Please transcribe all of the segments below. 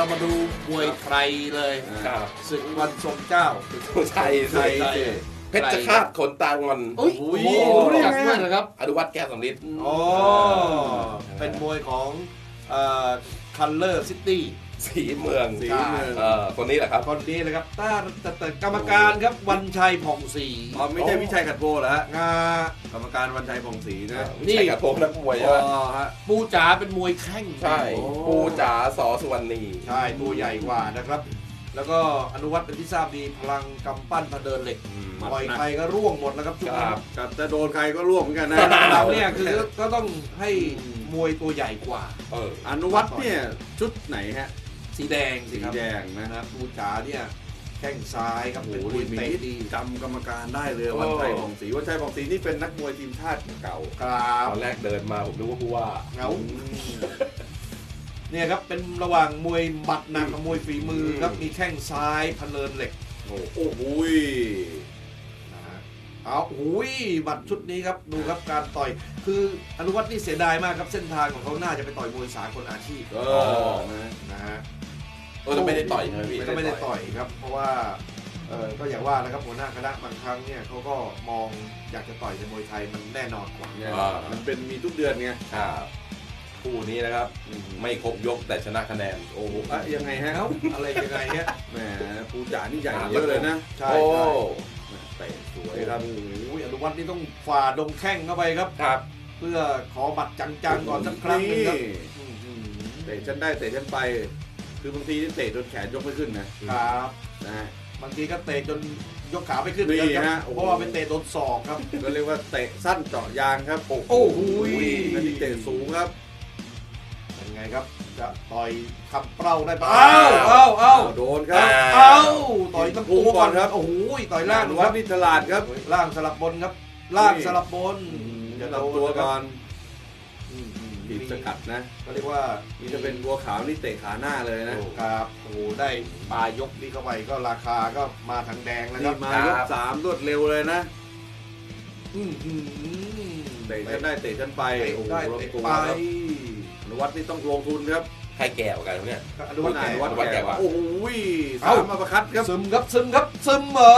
เรามาดูมวยไทยเลยครับศึกวันทรงเจ้าใช่ไทสิยสิเพชรฆาตขนตางอนอุ้ยโอ้ยรู้จักด้วยนะครับ อนุวัฒน์แก้วสำลิดอ๋อเป็นมวยของคัลเลอร์ซิตี้ สีเมืองสีเมือง เออคนนี้แหละครับ คนนี้เลยครับต้าแต่แต่กรรมการครับวันชัยผ่องศรีอ๋อไม่ใช่วิชัยขัดโพเหรอฮะงากรรมการวันชัยพงศรีนะนี่ใช่กับผมนักมวยอ๋ใช่ไหมอฮะปูจ๋าเป็นมวยแข้งใช่โอ้ปูจ๋าสอสุวรรณีใช่ตัวใหญ่กว่านะครับ แล้วก็อนุวัฒน์เป็นที่ทราบดีพลังกำปั้นพะเดินเหล็กอืมต่อยใครก็ร่วงหมดแล้วครับทุกคครันบกับจะโดนใครก็ร่วมเหมือนกันนะเราเนี่ยคือก็ต้องให้มวยตัวใหญ่กว่าเอออนุวัฒน์เนี่ยชุดไหนฮะ สีแดงสิสีครับแดงนะนะปูจ๋าเนี่ยแข้งซ้ายครับโอ้เป็นโหมวยมีเตะที่ดี จำกรรมการได้เลยวันชัยพงศรีวันชัยพงศรีนี่เป็นนักมวยทีมชาติเก่าครับตอนแรกเดินมาผมนึกว่าผู้ว่าเงาเนี่ยครับเป็นระหว่างมวยหมัดหนักกับมวยฝีมือครับมีแข้งซ้ายพะเนินเหล็กโอ้โหยนะฮะเอาหุยหมัดชุดนี้ครับดูครับการต่อยคืออนุวัฒน์นี่เสียดายมากครับเส้นทางของเขาน่าจะไปต่อยมวยสากลอาชีพเออนะนะฮะ เออแต่ไม่ได้ต่อยใช่ไหมพี่ ก็ไม่ได้ต่อยครับ เพราะว่าเออก็อย่างว่านะครับหัวหน้าคณะบางครั้งเนี่ยเขาก็มองอยากจะต่อยในมวยไทยมันแน่นอนกว่าเนี่ยมันเป็นมีทุกเดือนไงครับคู่นี้นะครับ ไม่ครบยกแต่ชนะคะแนน โอ้โหอะยังไงฮะเอ้าอะไรยังไงเนี่ยแหมปูจ๋านี่ใหญ่เยอะเลยนะใช่โอ้ใช่เตะสวยครับ โอ้ยอนุวัฒน์นี่ต้องฝ่าดงแข้งเข้าไปครับ ครับ เพื่อขอบัตรจังๆก่อนสักครั้งหนึงครับอื้อหือเตะฉันได้เตะฉันไป คือบางทีนี่เตะจนแขนยกไม่ขึ้นนะครับนะฮะบางทีก็เตะจนยกขาไม่ขึ้นนี่เลยครับฮะโอ้โหเพราะว่าเป็นเตะโดนศอกครับก็เรียกว่าเตะสั้นเจาะยางครับโอ้โหนั่นที่เตะสูงครับเป็นไงครับจะต่อยขับเป้าได้ปะอ้าวอ้าวอ้าวโดนครับอ้าวต่อยตั้งพุ่ตัวงก่ก่ออนนคครัรับบโอ้โหต่อยล่างอนุควัรัฒบน์นี่ฉลาดครับล่างสลับบนครับล่างสลับบนจะตัดตัวก่อนอืมอืม ถีบสกัดนะก็เรียกว่านี่จะเป็นบัวขาวนี่เตะขาหน้าเลยนะครับโอ้โหได้ปลายกนี้เข้าไปก็ราคาก็มาทางแดงแล้วคนี่รับมายกสามรวดเร็วเลยนะอื้อหือเตะฉันได้เตะฉันไปเตะโอ้โหได้รวมเตะตัวไปครับอนุวัฒน์นี่ต้องลงทุนครับใครแก่กว่ากันวะเนี่ย อนุวัฒน์ไหนอนุวัฒน์แก่กว่า โอ้โหสาเอ้ามมาประคัดครับ ซึมครับซึมครับซึมเหรอ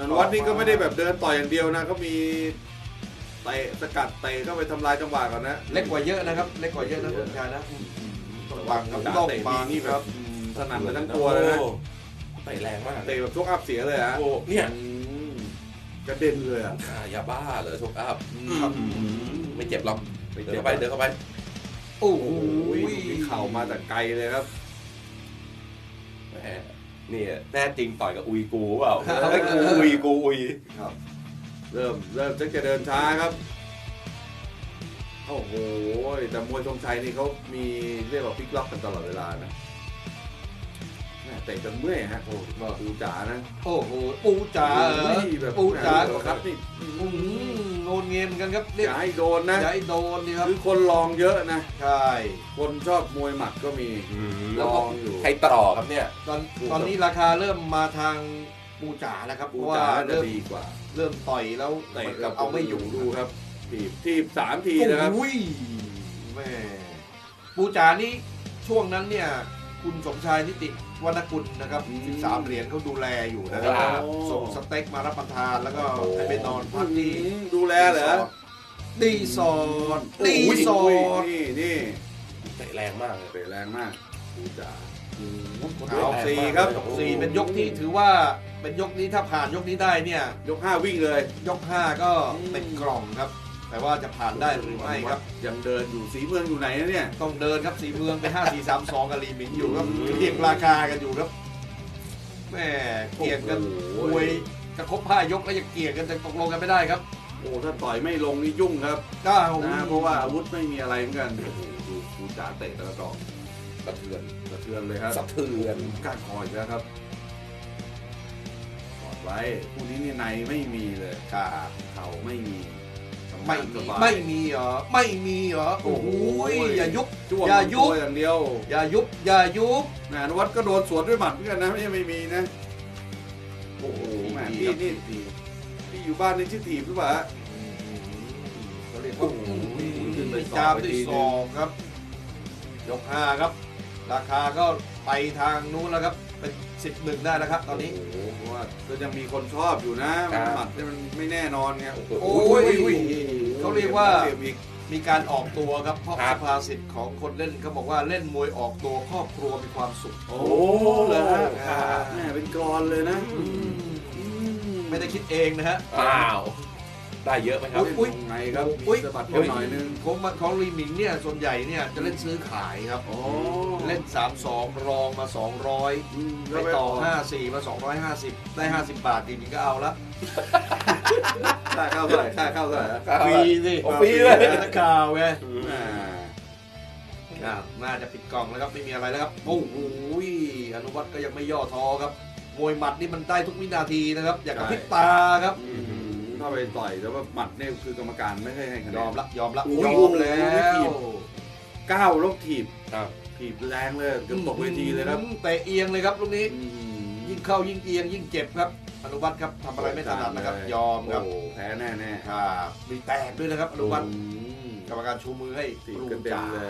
อนุวัฒน์นี่ก็ไม่ได้แบบเดินต่อยอย่างเดียวนะเขามี เตะสกัดเตะเข้าไปทำลายจังหวะก่อนนะเล็กกว่าเยอะนะครับ เล็กกว่าเยอะนะคุณชายนะต้องบังครับด่าต้องเตะบัดีงนี่คแบรับบอืมสนั่นไปทั้งตัวเลยนะโอ้เตะแรงมากเตะแบบชกอัพเสียเลยฮะโอ้เนี่ยอืมกระเด็นเลยอะอ่ายาบ้าเหรอชกอัพครับไม่เจ็บหรอกไปเดิเจ็นบเข้าไปเดินเข้าไปโอ้โอ้โหโหมีเข่ามาจากไกลเลยครับแหมนี่แน่จริงต่อยกับอุยกูเปล่าไอ้กูอุยกูอุย เริ่มเริ่มจะเดินช้าครับ โอ้โห แต่มวยธงชัยนี่เขามีเรียกว่าพลิกล็อกกันตลอดเวลานะแม่เตะจนเมื่อยฮะโอ้โหปูจ๋านะ โอ้โหปูจ๋าโอ้ยแบบปูจ๋าครับนี่อื้อหือโงนเงียนกันครับอเรียกย่าให้โดนนะอย่าให้โดนดีครับคือคนลองเยอะนะ ใช่ คนชอบมวยหมัดก็มีแล้ลวก็องอยู่ใครต่อครับเนี่ย ตอนตอนนี้ราคาเริ่มมาทาง ปูจ๋าแล้วครับเพปูราะว่าจ๋าจะเริ่มดีกว่าเริ่มต่อยแล้วเตะเหมือนกักับบเอาไม่อยู่ดูครับทีบทีบสามทีนะครับ โอ้ยแม่ปูจ๋านี่ช่วงนั้นเนี่ย คุณสมชายนิติวรรณกุลนะครับอืม13เหรียญเขาดูแลอยู่นะครับครับส่งสเต็กมารับประทานแล้วก็ให้ไปนอนพักที่อืมดูแลเหรอดีสอดดีสอด นี่นี่เตะแรงมากเลยเตะแรงมากปูจ๋า เอาสี่สี่ครับสี่เป็นยกที่ถือว่าเป็นยกนี้ถ้าผ่านยกนี้ได้เนี่ย ยกห้าวิ่งเลย ยก5ก็อืมเป็นกล่องครับ แต่ว่าจะผ่านได้หรือไม่ครับ ยังเดินอยู่สีเมืองอยู่ไหนนะเนี่ย ต้องเดินครับสีเมืองไป5 4 3 2กับลีหมิงอยู่ครับเรียงราคากันอยู่ครับแม่เกี่ยงกันโอ้โหมวยจะครบ5ยกแล้วยังเกี่ยงกันจะตกลงกันไม่ได้ครับโอ้ถ้าต่อยไม่ลงนี่ยุ่งครับก็นะเพราะว่าอาวุธไม่มีอะไรเหมือนกันโอ้โหดูปูจ๋าเตะแต่ละดอก สะเทือนสะเทือนเลยครับสะเทือนกล้าคอยแล้วครับกอดไว้คู่นี้นี่ในไม่มีเลยครับเข่าไม่มีทำงานไม่สมีบายไม่มีเหรอไม่มีเหรอโอ้โหอย่ายุบจ้วงอย่ายุบตัวอย่างเดียว อย่ายุบอย่ายุบแหมอนุวัฒน์ก็โดนสวนด้วยหมัดเหมือนกันนะไม่ใช่ไม่มีนะโอ้โหแหมดีพี่ครับนี่ดีพี่อยู่บ้านนี่ชื่อถีบหรือเปล่าฮะเขาเรียกว่าโอ้โหขึ้นไปไปสอบจามไปด้วยทีศอกครับ ยกห้าครับ ราคาก็ไปทางนู้นแล้วครับเป็นสิบหนึ่งได้แล้วครับ ตอนนี้โอ้โหเพราะว่าก็ยังมีคนชอบอยู่นะครัมันบหมัดเนี่ยมันไม่แน่นอนไงโอ้ยเขาเรียกว่าเรียกอีกมีการออกตัวครับเพราะครัสุบ ภาษิตของคนเล่นเขาบอกว่าเล่นมวยออกตัวครอบครัวมีความสุข โอ้เหรอฮะครับ แม่เป็นกรอนเลยนะอืม ไม่ได้คิดเองนะฮะ อ้าว ได้เยอะไหมครับ อุ๊ยไงครับอุ๊ยมีสะบัดกันหน่อยนึงของมันของรีมิงเนี่ยส่วนใหญ่เนี่ยจะเล่นซื้อขายครับโอ้เล่น 3 2 รองมา 200อืมไปต่อ 5 4 มา 250 ได้ 50 บาทจริงๆก็เอาละค่าเข้าเท่าไหร่ค่าเข้าเท่าไหร่ครับฟรีสิโอ้ฟรีเลยนักข่าวไงอ่าอ่าน่าจะปิดกล่องแล้วครับไม่มีอะไรแล้วครับโอ้โหอนุวัตก็ยังไม่ย่อท้อครับมวยหมัดนี่มันได้ทุกวินาทีนะครับ อยากกระพริบตาครับ อืมถ้าไปต่อยแต่ว่าหมัดเนี่ยคือกรรมการไม่ให้ให้คะแนนยอมละยอมละโอ้ยยอมแล้วก้าวลบถีบครับถีบแรงเลยจนตกเวทีเลยครับอืมเตะเอียงเลยครับลูกนี้ อืมยิ่งเข้ายิ่งเอียงยิ่งเจ็บครับอนุวัตครับทำอะไรไม่ถนัดนะครับยอมครับโอ้แพ้แน่แน่ๆครับมีแตกด้วยนะครับอนุวัตอืมกรรมการชูมือให้ถีบรูกันเต็มจ่าเลย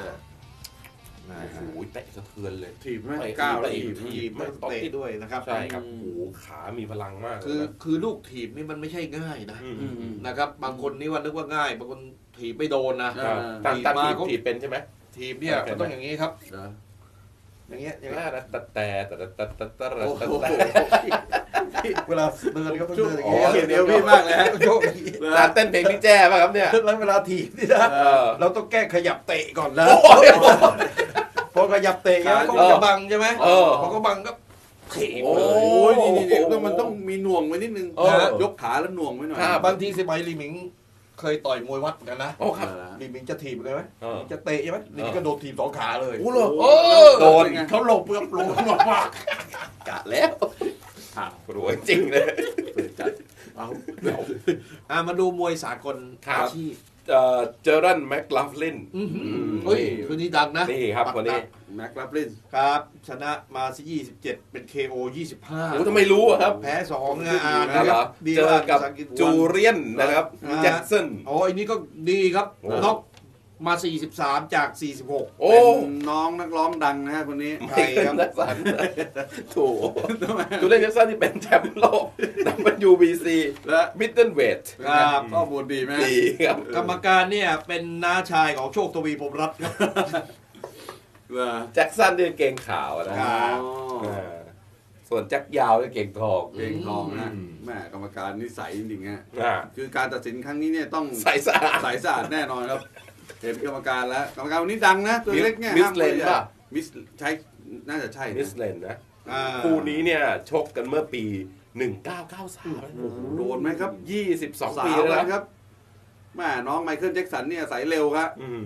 นะโอ้โหฮะเตะสะเทือนเลยถีบไหมไม่ก้าวไม่ถีบถีถีบไม่เตะด้วยนะครับใช่ครับอืโอ้มโหขามีพลังมากเลยคือนะคือลูกถีบนี่มันไม่ใช่ง่ายนะอืมอืมอืม นะครับ บางคนนี่ว่านึกว่าง่าย บางคนถีบไม่โดนนะเอครับอตามตามมาถีบเขาถีบเป็นใช่ไหม ถีบเนี่ยโอเคมันต้องอย่างนี้ครับเหรออย่างเงี้ยอย่างแต่เงี้ยแต่แต่แต่แต่แต่แต่โอ้โหเวลาเดินก็ต้องช่วงเดินอย่างโอ้เงี้ยเขียนเดียวพี่มากเลยฮะ โยกอย่างงี้ร้านเต้นเพลงพี่แจ้ป่ะครับเนี่ยแล้วเวลาถีบนี่นะ เออเราต้องแก้ขยับเตะก่อนนะ พอขยับเตะแล้วเขาก็จะบังใช่ไหมเออ พอเขาบังก็ถีบโอ้โอ้ยนี่นี่นี่ต้องมันต้องมีหน่วงไว้นิดนึงเออยกขาแล้วหน่วงไว้หน่อยครับ บางทีสมัยลีหมิง เคยต่อยมวยวัดเหมือนกันนะโอ้ครับ ลีหมิงจะถีบเลยไหมเออ จะเตะใช่ไหมลีหมิงก็โดนถีบสองขาเลยโอ้เหรอโอ้โดนไงเขาหลบเปลือกหลบหลบมากกะแล้วรวยจริงเลยเปิดจัดเอาอะมาดูมวยสากลครับ อาชีพ เอ่อเจอรันแม็กลาฟลินอื้อหือมเฮ้ยคนนี้ดังนะนี่ครับคนนี้แม็กลาฟลินครับ ชนะมาที่27 เป็น KO 25โอ้ทำไมรู้อะครับ แพ้สองนะอ่านนะนะเหครรัอบดีเจอมากกับภาษาอังกฤษจูเรียนนะครับอ่าแจ็คสันโอ้อันนี้ก็ดีครับโอ้น็อก มา 43 จาก 46 โอ้ เป็นน้องนักร้องดังนะฮะคนนี้ใครครับ แจ็คสันถูกจูเรียนแจ็คสันที่เป็นแชมป์โลก WBC และ มิดเดิลเวทครับข้อมูลดีไหมดีครับ กรรมการเนี่ยเป็นน้าชายของโชคทวีพรหมรัตน์ครับ เหรอแจ็คสันที่เกงขาวนะครัอ๋บออ่าส่วนแจ็คยาวที่เกงทองเก่งทองนะอืมแม่กรรมการนิสัยจริงๆฮะ อ่าคือการตัดสินครั้งนี้เนี่ยต้องใสสะอาด สายสะอาดแน่นอนครับ เห็นกรรมการแล้วกรรมการวันนี้ดังนะตัวเล็กเนี่ยมิสห้ามเลนใหญ่ป่ะมิสใช้น่าจะใช่นะมิสเลนนะอ่าคู่นี้เนี่ยชกกันเมื่อปี 1993โอ้โหโดนไหมครับ 22สาปีวแล้วกันนะครับแม่น้องไมเคิลแจ็คสันเนี่ยสายเร็วครับอืม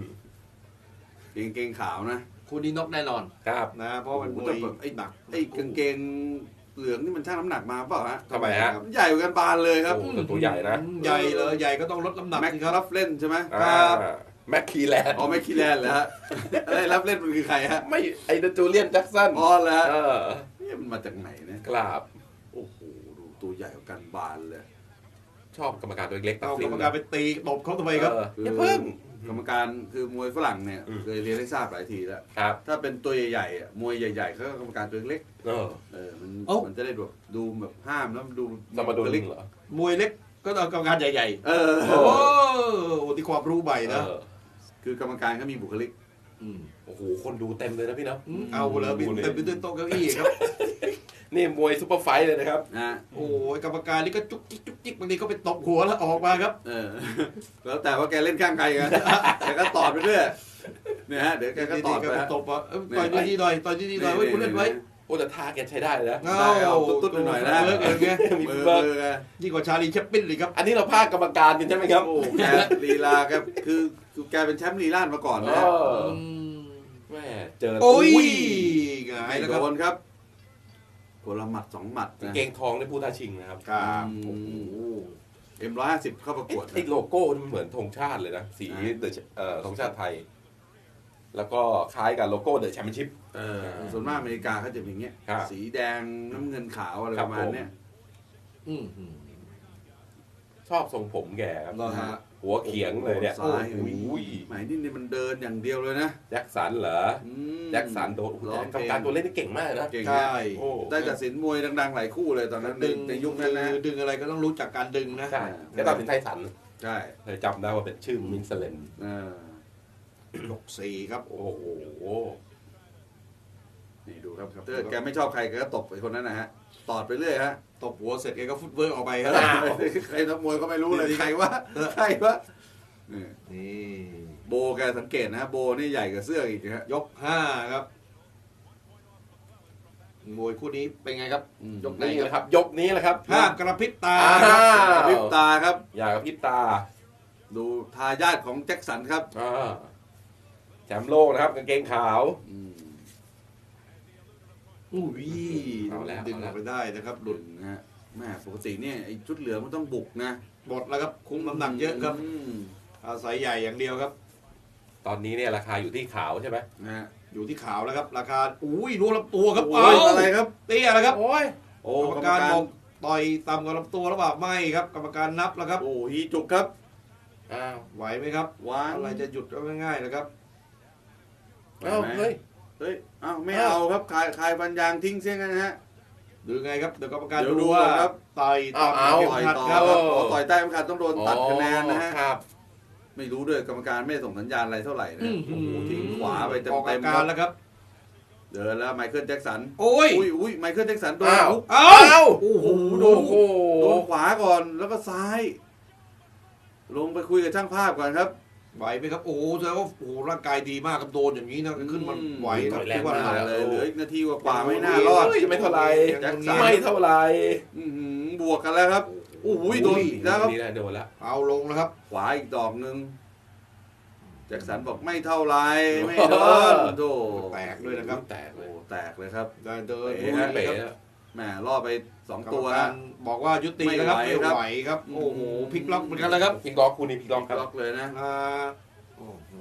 เกงเกงขาวนะคู่นี้น็อกแน่นอนครับนะเพราะมันมโอ้วโหแต่ยแบบไอ้หนักไอ้กางเกงเหลืองนี่มันช่างน้ำหนักมาเปล่าฮะทำไมฮะมันใหญ่กว่ากันบานเลยครับโอ้แต่ตัวใหญ่นะ ใหญ่เลยใหญ่ก็ต้องลดน้ำหนักแม็กสิครับรับเล่นใช่ไหมครับอ่า แม็กคีแลนด์อ๋อไม่คีแลนด์เหรอฮะอะไรรับเล่นมันคือใครฮะไม่ไอ้จูเลียนแจ็คสันอ๋อแล้วเออนี่มันมาจากไหนเนี่ยกราบโอ้โหดูตัวใหญ่กว่ากันบานเลย ชอบกรรมการตัวเล็กๆตัดเอาสิกรนรมการไปตีตบเขาทำไมครับ เอออย่าเพิ่ง กรรมการคือมวยฝรั่งเนี่ยอืม เคยเรียนให้ทราบหลายทีแล้ว ครับถ้าเป็นตัวใหญ่ๆอะมวยใหญ่ๆเขาก็กรรมการตัวเล็กเออเออมันเอ้ามันจะได้แบบดูแบบห้ามแล้วมันดูสมดุลบุคลิกเหรอ มวยเล็กก็ต้องเอากรรมการใหญ่เออๆ โอ้โหที่ความรู้ใหม่เอนะ อ คือกรรมการเขามีบุคลิกมโอ้โห คนดูเต็มเลยนะพี่เนาะอืมเอาเลยบินเต็มไปด้วยโต๊ะเก้าอี้ครับ นี่มวยซุปเปอร์ไฟท์เลยนะครับ นะโอ้ยกรรมการนี่ก็จุกจิกจุกจิกบางทีก็ไปตบหัวแล้วออกมาครับ เออ แล้วแต่ว่าแกเล่นข้างใครกันแกก็ตอดไปเรื่อยเนี่ยฮะเดี๋ยวแกก็ตอดดีๆไปก็ฮะ ตบอะเอ้ยต่อยดีๆหน่อยต่อยดีๆหน่อยเฮ้ยคุณเล่นไว้โอ้แต่ท่าแกใช้ได้เลยนะเงาเอาตุ๊ดๆหน่อยๆนะเลิกเองไงมีมือเบิร์กมือแกยิ่งกว่าชาลีแชปปินเลยครับ อันนี้เราพากกรรมการกันใช่ไหมครับ โอ้แกลีลาแกคือ คือแกเป็นแชมป์ลีลาดมาก่อนเอนะออื มแม่เจอโอ้ยอุ้หงายไม่แล้วโดครับนครับคนละหมัดสองหมัดนะเกงทองในผู้ท้าชิงนะครับครับโอ้โหเอ็มร้อยห้าสิบเข้าประกเอ๊ะวดไอ้โลโก้นี่มันเหมือนธงชาติเลยนะ สีอ่า เดอะเอ่อธงชาติไทย แล้วก็คล้ายกับโลโก้เดอะแชมเปี้ยนชิพ เออส่วนมากอเมริกาเขาจะเป็นอย่างเงี้ย ครับสีแดงน้ำเงินขาวอะไรครัปบระมาณเนี้ยอืมอืมชอบทรงผมแกครับเหรอฮะ หัวเขียงเลยเนี่ยโอ้โหซ้ายโอ้ยหมายนี่นี่มันเดินอย่างเดียวเลยนะแจ็คสันเหรออืม แจ็คสันโดนโอ้โหร้องเพลงกรรมการตัวเล่นนี่เก่งมากนะ เก่งใช่ นะโอ้ ได้ตัดสินมวยดังๆหลายคู่เลยตอนนั้นในดึงในยุคนั้นนะคือดึงอะไรก็ต้องรู้จักการดึงนะ ใช่แกตัดสินไทสันใช่เลยจำได้ว่าเป็นชื่อมินเซเลนเออ ยกสี่ครับ โอ้โห นี่ดูครับถ้าเกิดแกไม่ชอบใครแกก็ตบไอ้คนนั้นนะฮะตอดไปเรื่อยฮะตบหัวเสร็จแกก็ฟุตเวิร์กออกไปครับใครนักมวยก็ไม่รู้เลยใครวะใครวะนี่นี่โบแกสังเกตนะฮะโบนี่ใหญ่กว่าเสื้ออีกนะฮะยกห้าครับมวยคู่นี้เป็นไงครับอืมยกไหนนี่คแหรับละครับ ยกนี้แหละครับห้ามกระพริบตาอ้าครับกระพริบวตาครับ อย่ากระพริบตา ดูทายาทของแจ็คสันครับอ่าแชมป์โลกนะครับกางเกงขาว อืมอุ้ยเอาแล้วดึงออกไปได้นะครับหหลุลุดดนะฮะแม่ปกติเนี่ยไอ้ชุดเหลืองมันต้องบุกนะหมดแล้วครับคุมน้ำหนักเยอะครับมอาศัยใหญ่อย่างเดียวครับ ตอนนี้เนี่ยราคาอยู่ที่ขาวใช่ไหมนะฮะอยู่ที่ขาวแล้วครับ ราคาอุ้ยรู้ลำตัวครับโอ้ยอะไรครับเตี้ยแล้วครับโอ้ยโอ้กรรมการบอกต่อยต่ำกว่าลำตัวหรือเปล่าไม่ครับ กรรมการนับแล้วครับ โอ้ฮีจุกครับอ้าวไหวไหมครับวางอะไรจะหยุดก็ง่ายๆนะครับอ้าวเฮ้ย เฮ้ยอ้าวไม่อ้าวเอาครับคลายคลายบันยางทิ้งเสียงั้นนะฮะหรือไงครับเดี๋ยวกรรมการเดี๋ยวดูดูว่าครับต่อยต่ำเอาเข็มต่อยขัดต่อคครัรับบอ๋อต่อยใต้เข็มขัดต้องโดนตัดคะแนนนะฮะครับไม่รู้ด้วยกรรมการไม่ได้ส่งสัญญาณอะไรเท่าไหร่นะอื้อโอ้หืโหอทิ้งขวาไปเต็มออกเต็อามการแล้วครับเดินแล้วไมเคิลแจ็คสันโอ้ยอุ้ยอุ้ยไมเคิลแจ็คสันโดนอ้าวฮุกเอ้าอ้าวโอ้โหโดนโอ้โหโดนขวาก่อนแล้วก็ซ้าย ลงไปคุยกับช่างภาพก่อนครับ ไหวไหมครับโอ้โหแสดงว่าโอ้โหร่างกายดีมากครับโดนอย่างนี้นะขึ้นมันไหวครับแรงคิดว่ามาหนักเลยเลยเหลืออีกนาทีกว่าๆไม่น่ารอดเฮ้ยไม่เท่าไหร่แจ็คสันไม่เท่าไหร่อื้อหือบวกกันแล้วครับโอ้โหโดนอีกแล้วครับ นี่แหละโดนแล้วเอาลงแล้วครับ ขวาอีกดอกหนึ่งแจ็คสันบอกไม่เท่าไรไม่โดนโดแตกด้วยนะครับ แตกเลโอ้ยแตกเลยครับ ได้เดินเป๋ลุยฮะเลยเป๋ครับ แหมล่อไปสองกรรตัมวการฮะบอกว่ายุติแล้วครับไม่ไม่ไหวครับไหวครับโอ้โหพลิกล็อกเหมือนกันแล้วครับพิกล็อกคู่นี้พิกล็อกครับ ล็อกเลยนะอ่าโอ้โห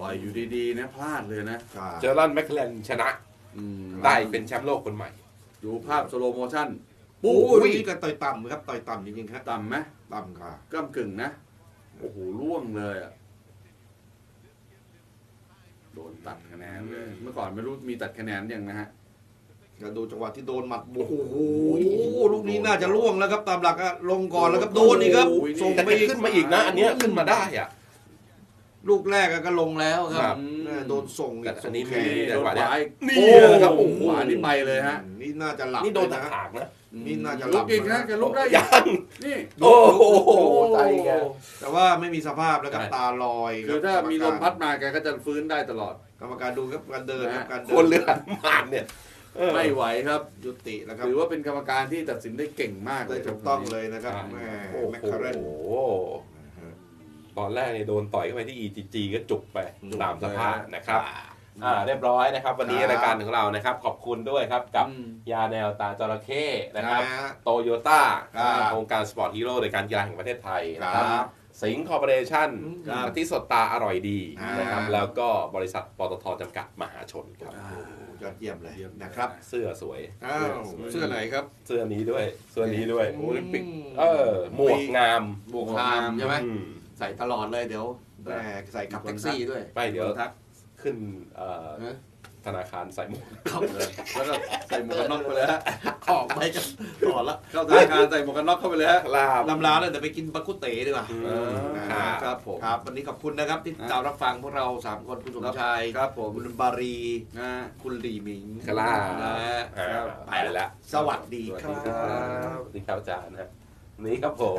ต่อยอยู่ดีๆนะพลาดเลยนะครับเจอรันแมคเคลนชนะ อืมได้เป็นแชมป์โลกคนใหม่ ดูภาพสโลโมชั่นโอ้ปุ้ยยวันนี้ก็ต่อยต่ำครับต่อยต่ำจริงๆครับต่ำไหมต่ำค่ะก้ากึ่งนะโอ้โหล่วงเลยอะโดนตัดคะแนนเลย เมื่อก่อนไม่รู้มีตัดคะแนนยังนะฮะ ก็ดูจังหวะที่โดนหมัดโอ้โหลูกนี้น่าจะล่วงแล้วครับตามหลักอะลงก่อนแล้วครับโดนอีกครับโอ้โหนี่ส่งแต่ไปแกขึ้นมาอีกนะ อันเนี้ยขึ้นมาได้อะ ลูกแรกอะก็ลงแล้วคครัรับบแม่โดนส่งอีแต่กอัส่นงนี้แขมีนโดนขวาอีกนี่โอ้นะครับโอ้โอ้โหโหขวานี่ไปเลยฮะนี่น่าจะหลับนี่โดนเลยตะนะ ขากนะนี่น่าจะหลุลักบอีกนะแกลุกได้ยังนี่ โอ้โหใจแก แต่ว่าไม่มีสภาพแล้วกับใช่ ตาลอยคือถ้ามีลมพัดมาแกก็จะฟื้นได้ตลอด กรรมการดูครับการเดินครับการคเดินเลือดมานเนี่ยเออ ไม่ไหวครับยุติแล้วครับถือว่าเป็นกรรมการที่ตัดสินได้เก่งมากเลได้ยถูกต้องเลยนะครับใช่แม่โอ้แมคคาเรนโหตอนแรกเนี่ยโดนต่อยเข้าไปที่ EGG ก็จุกไปจุกตามสภาพเลยนะครับอ่าเรียบร้อยนะครับ วันนี้ครับรายการของเรานะครับ ขอบคุณด้วยครับกับอืม ยาแนวตาจระเข้นะครับนะฮะโตโยต้าครับโครงการสปอร์ตฮีโร่โดยการกีฬาแห่งประเทศไทยนะคครัรับบ สิงห์คอร์ปอเรชั่นครับที่สดตาอร่อยดีอ่านนะครับแล้วก็บริษัทปตทจำกัดมหาชนครับ อ่ายอดเยี่ยมเลยเยี่ยมนะครับเสื้อสวย อ้าวเสื้อไหนครับ เสื้อนี้ด้วย เสื้อนี้ด้วยอืมโอลิมปิกเออ หมวกงามบวกคามใช่ไหมอืมใส่ตลอดเลยเดี๋ยวแม่ใส่ขับแท็กซี่ด้วยไม่เดี๋ยวทัก ขึ้นเอ่อ นะ ธนาคารใส่หมวกเข้าเลยแล้วก็ใส่หมวกกันน็อกไปเลยฮะออกไปกันก่อนละเข้าธนาคารใส่หมวกกันน็อกเข้าไปเลยฮะลาบลำลาแล้วเดี๋ยวไปกินบักกุเต๋ดีกว่าอืมเออครับครับผมครับวันนี้ขอบคุณนะครับที่ติดตามรับฟังพวกเราสามคนคุณสมชายครับผมคุณบารีนะคุณหลีหมิงคลานะฮะอ่าไปแล้วสวัสดีคสวัสดีครัรับสวัสดีครับอาจารย์นะครับนี่ครับผม